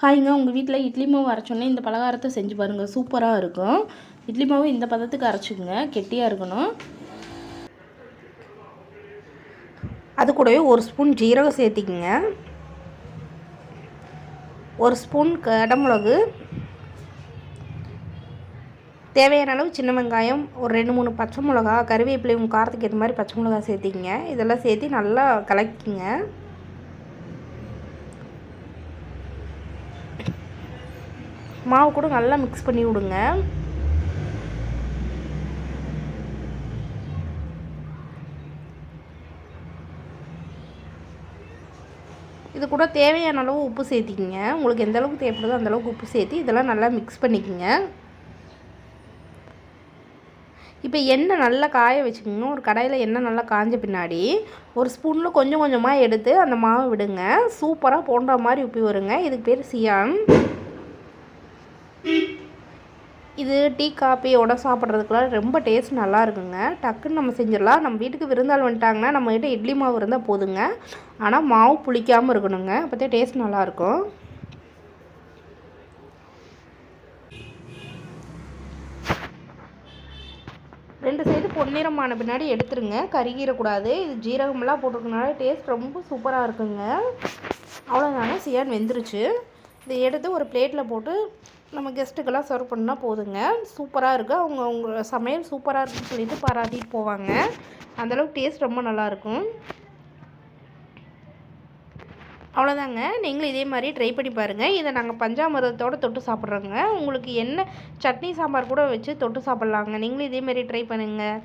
ஹாய்ங்க உங்கள் வீட்டில் இட்லி மாவு அரைச்சோன்னே இந்த பலகாரத்தை செஞ்சு பாருங்கள் சூப்பராக இருக்கும். இட்லி மாவு இந்த பதத்துக்கு அரைச்சிக்கோங்க. கெட்டியாக இருக்கணும். அது கூடவே ஒரு ஸ்பூன் ஜீரகம் சேர்த்திக்கங்க. ஒரு ஸ்பூன் கடமிளகு. தேவையான அளவு சின்ன வெங்காயம் ஒரு ரெண்டு மூணு பச்சை மிளகா கருவேப்பிலை உங்கள் காரத்துக்கு ஏற்ற மாதிரி பச்சை மிளகா சேர்த்திங்க இதெல்லாம் சேர்த்து நல்லா கலக்கிங்க மாவு கூட நல்லா மிக்ஸ் பண்ணி விடுங்க. இது கூட தேவையான அளவு உப்பு சேர்த்திக்கிங்க. உங்களுக்கு எந்த அளவுக்கு தேவைப்படுதோ அந்தளவுக்கு உப்பு சேர்த்து இதெல்லாம் நல்லா மிக்ஸ் பண்ணிக்கோங்க. இப்போ எண்ணெய் நல்லா காய வச்சுக்கோங்க. ஒரு கடையில் எண்ணெய் நல்லா காஞ்ச பின்னாடி ஒரு ஸ்பூனில் கொஞ்சம் கொஞ்சமாக எடுத்து அந்த மாவை விடுங்க. சூப்பராக போண்டா மாதிரி உப்பி வருங்க. இதுக்கு பேர் சியான். இது டீ காப்பியோட சாப்பிட்றதுக்குலாம் ரொம்ப டேஸ்ட் நல்லா இருக்குங்க டக்குன்னு நம்ம செஞ்சிடலாம். நம்ம வீட்டுக்கு விருந்தாள் வந்துட்டாங்கன்னா நம்மகிட்ட இட்லி மாவு இருந்தால் போதுங்க. ஆனால் மாவு புளிக்காமல் இருக்கணுங்க. அப்போதே டேஸ்ட் நல்லாயிருக்கும். ரெண்டு சைடு பொன்னிறமான பின்னாடி எடுத்துருங்க. கருகிடக்கூடாது. இது ஜீரகமெல்லாம் போட்டிருக்கனால டேஸ்ட் ரொம்ப சூப்பராக இருக்குங்க. அவ்வளோதாங்க சியான் வெந்துருச்சு. இதை எடுத்து ஒரு பிளேட்டில் போட்டு நம்ம கெஸ்ட்டுக்கெல்லாம் சர்வ் பண்ணால் போதுங்க. சூப்பராக இருக்குது அவங்க அவங்க சமையல் சூப்பராக இருக்குன்னு சொல்லிட்டு பாராட்டிட்டு போவாங்க. அந்தளவுக்கு டேஸ்ட் ரொம்ப நல்லாயிருக்கும் அவ்வளோதாங்க நீங்களும் இதே மாதிரி ட்ரை பண்ணி பாருங்கள் இதை நாங்கள் பஞ்சாமிரதத்தோடு தொட்டு சாப்பிட்றோங்க. உங்களுக்கு என்ன சட்னி சாம்பார் கூட வச்சு தொட்டு சாப்பிட்லாங்க. நீங்களும் இதே மாதிரி ட்ரை பண்ணுங்கள்